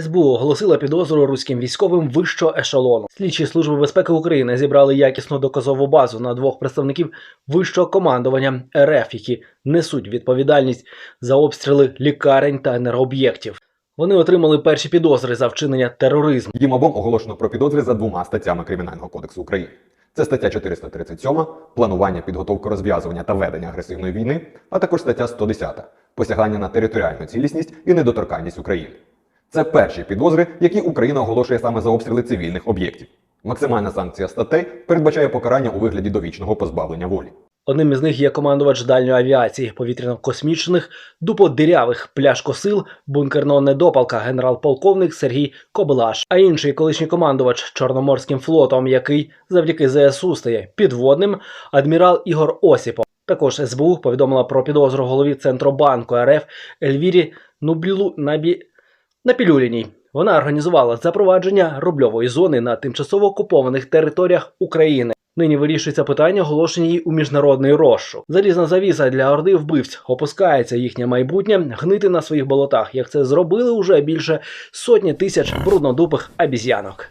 СБУ оголосила підозру руським військовим вищого ешелону. Слідчі служби безпеки України зібрали якісну доказову базу на двох представників вищого командування РФ, які несуть відповідальність за обстріли лікарень та енергооб'єктів. Вони отримали перші підозри за вчинення тероризму. Їм обом оголошено про підозри за двома статтями Кримінального кодексу України. Це стаття 437 планування, підготовку розв'язування та ведення агресивної війни, а також стаття 110 посягання на територіальну цілісність і недоторканність України. Це перші підозри, які Україна оголошує саме за обстріли цивільних об'єктів. Максимальна санкція статей передбачає покарання у вигляді довічного позбавлення волі. Одним із них є командувач дальньої авіації, повітряно-космічних, дуподирявих, пляшкосил, бункерного недопалка, генерал-полковник Сергій Кобилаш, а інший колишній командувач Чорноморським флотом, який завдяки ЗСУ стає підводним, адмірал Ігор Осіпов. Також СБУ повідомила про підозру голові Центробанку РФ Ельвірі Нублілу Набі Напілюліній. Вона організувала запровадження рубльової зони на тимчасово окупованих територіях України. Нині вирішується питання оголошення її у міжнародний розшук. Залізна завіса для орди вбивць опускається їхнє майбутнє гнити на своїх болотах, як це зробили уже більше сотні тисяч бруднодупих обіз'янок.